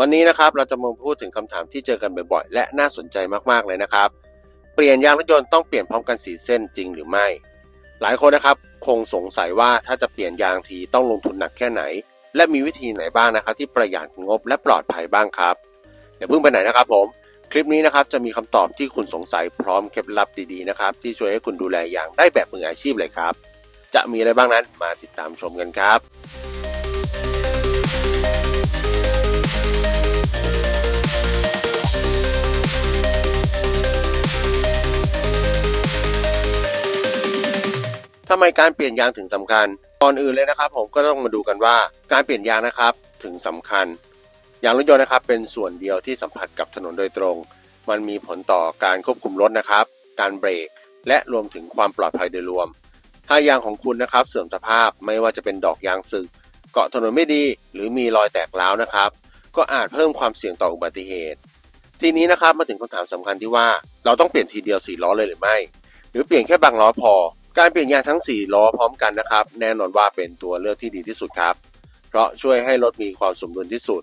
วันนี้นะครับเราจะมาพูดถึงคำถามที่เจอกันบ่อยๆ และน่าสนใจมากๆเลยนะครับ เปลี่ยนยางรถยนต์ต้องเปลี่ยนพร้อมกันสีเส้นจริงหรือไม่ หลายคนนะครับคงสงสัยว่าถ้าจะเปลี่ยนยางทีต้องลงทุนหนักแค่ไหน และมีวิธีไหนบ้างนะครับ ที่ประหยัดงบและปลอดภัยบ้างครับอย่าเพิ่งไปไหนนะครับผม คลิปนี้นะครับจะมีคำตอบที่คุณสงสัยพร้อมเคล็ดลับดีๆนะครับที่ช่วยให้คุณดูแลยางได้แบบมืออาชีพเลยครับ จะมีอะไรบ้างนั้นมาติดตามชมกันครับ ทำไมการเปลี่ยนยางถึงสำคัญ ก่อนอื่นเลยนะครับ ผมก็ต้องมาดูกันว่าการเปลี่ยนยางนะครับถึงสำคัญ ยางรถยนต์นะครับ เป็นส่วนเดียวที่สัมผัสกับถนนโดยตรง มันมีผลต่อการควบคุมรถนะครับ การเบรก และรวมถึงความปลอดภัยโดยรวม ถ้ายางของคุณนะครับ เสื่อมสภาพไม่ว่าจะเป็นดอกยางสึก เกาะถนนไม่ดี หรือมีรอยแตกร้าวนะครับ ก็อาจเพิ่มความเสี่ยงต่ออุบัติเหตุ ทีนี้นะครับมาถึงคำถามสำคัญที่ว่าเราต้องเปลี่ยนทีเดียว4ล้อเลยหรือไม่ หรือเปลี่ยนแค่บางล้อพอ การเปลี่ยนยางทั้ง 4 ล้อพร้อมกันนะครับ แน่นอนว่าเป็นตัวเลือกที่ดีที่สุดครับ เพราะช่วยให้รถมีความสมดุลที่สุด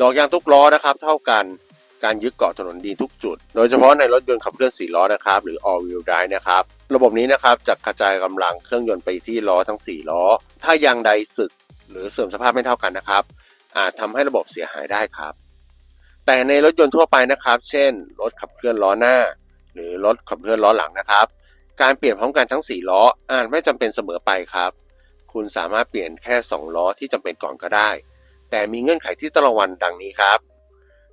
ดอกยางทุกล้อนะครับ เท่ากันการยึดเกาะถนนดีทุกจุด โดยเฉพาะในรถยนต์ขับเคลื่อน4ล้อนะครับ หรือ all wheel drive นะครับ ระบบนี้นะครับจะกระจายกำลังเครื่องยนต์ไปที่ล้อทั้ง 4 ล้อ ถ้ายางใดสึกหรือเสื่อมสภาพไม่เท่ากันนะครับ อาจทำให้ระบบเสียหายได้ครับ แต่ในรถยนต์ทั่วไปนะครับ เช่น รถขับเคลื่อนล้อหน้า หรือรถขับเคลื่อนล้อหลังนะครับ การเปลี่ยนพร้อมกันทั้ง 4 ล้ออาจไม่จำเป็นเสมอไปครับ คุณสามารถเปลี่ยนแค่ 2 ล้อที่จำเป็นก่อนก็ได้ แต่มีเงื่อนไขที่ต้องระวังดังนี้ครับ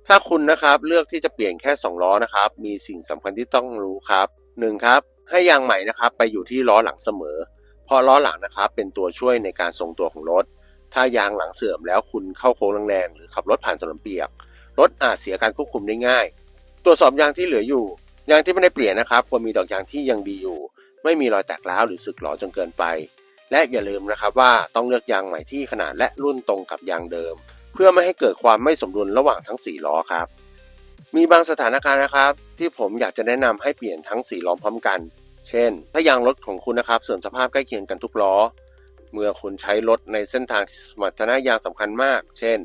ถ้าคุณนะครับเลือกที่จะเปลี่ยนแค่ 2 ล้อนะครับ มีสิ่งสำคัญที่ต้องรู้ครับ 1. ครับ ให้ยางใหม่นะครับไปอยู่ที่ล้อหลังเสมอ เพราะล้อหลังนะครับเป็นตัวช่วยในการทรงตัวของรถ ถ้ายางหลังเสื่อมแล้วคุณเข้าโค้งแรงๆหรือขับรถผ่านถนนเปียก รถอาจเสียการควบคุมได้ง่าย ตรวจสอบยางที่เหลืออยู่ ยางที่ไม่ได้เปลี่ยนนะครับควรมีดอกยางที่ยังดีอยู่ ไม่มีรอยแตกร้าวหรือสึกหรอจนเกินไป และอย่าลืมนะครับว่าต้องเลือกยางใหม่ที่ขนาดและรุ่นตรงกับยางเดิม เพื่อไม่ให้เกิดความไม่สมดุลระหว่างทั้ง4ล้อครับ มีบางสถานการณ์นะครับ ที่ผมอยากจะแนะนำให้เปลี่ยนทั้ง4ล้อพร้อมกัน เช่น ถ้ายางรถของคุณนะครับเสื่อมสภาพใกล้เคียงกันทุกล้อ เมื่อคุณใช้รถในเส้นทางที่สมรรถนะยางสำคัญมาก เช่น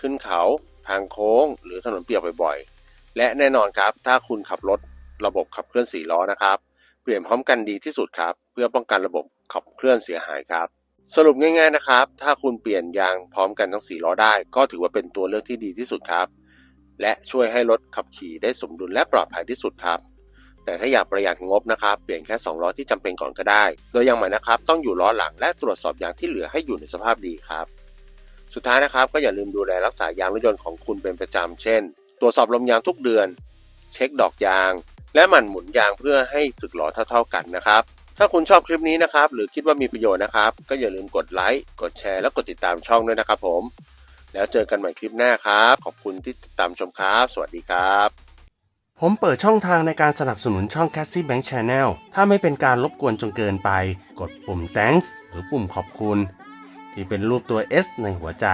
ขึ้นเขา ทางโค้ง หรือถนนเปียกบ่อยๆและแน่นอนครับ ถ้าคุณขับรถ ระบบขับเคลื่อน4ล้อนะครับ เปลี่ยนพร้อมกันดีที่สุดครับ เพื่อป้องกันระบบขับเคลื่อนเสียหายครับ สรุปง่ายๆนะครับ ถ้าคุณเปลี่ยนยางพร้อมกันทั้ง4ล้อได้ ก็ถือว่าเป็นตัวเลือกที่ดีที่สุดครับ และช่วยให้รถขับขี่ได้สมดุลและปลอดภัยที่สุดครับ แต่ถ้าอยากประหยัดงบนะครับ เปลี่ยนแค่2ล้อที่จำเป็นก่อนก็ได้ โดยยางใหม่นะครับ ต้องอยู่ล้อหลังและตรวจสอบยางที่เหลือให้อยู่ในสภาพดีครับ สุดท้ายนะครับ ก็อย่าลืมดูแลรักษายางรถยนต์ของคุณเป็นประจำเช่น ตรวจสอบลมยางทุกเดือน เช็คดอกยาง และหมั่นหมุนยางเพื่อให้สึกหรอเท่า ๆกันนะครับถ้าคุณชอบคลิปนี้นะครับ หรือคิดว่ามีประโยชน์นะครับ ก็อย่าลืมกดไลค์กดแชร์ และกดติดตามช่องด้วยนะครับผม แล้วเจอกันใหม่คลิปหน้าครับ ขอบคุณที่ติดตามชมครับ สวัสดีครับ ผมเปิดช่องทางในการสนับสนุนช่อง Cassie Bank Channel ถ้าไม่เป็นการรบกวนจนเกินไป กดปุ่ม thanks หรือปุ่มขอบคุณ ที่เป็นรูปตัว S ในหัวใจ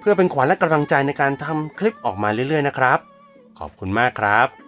เพื่อเป็นขวัญและกำลังใจในการทำคลิปออกมาเรื่อยๆนะครับ ขอบคุณมากครับ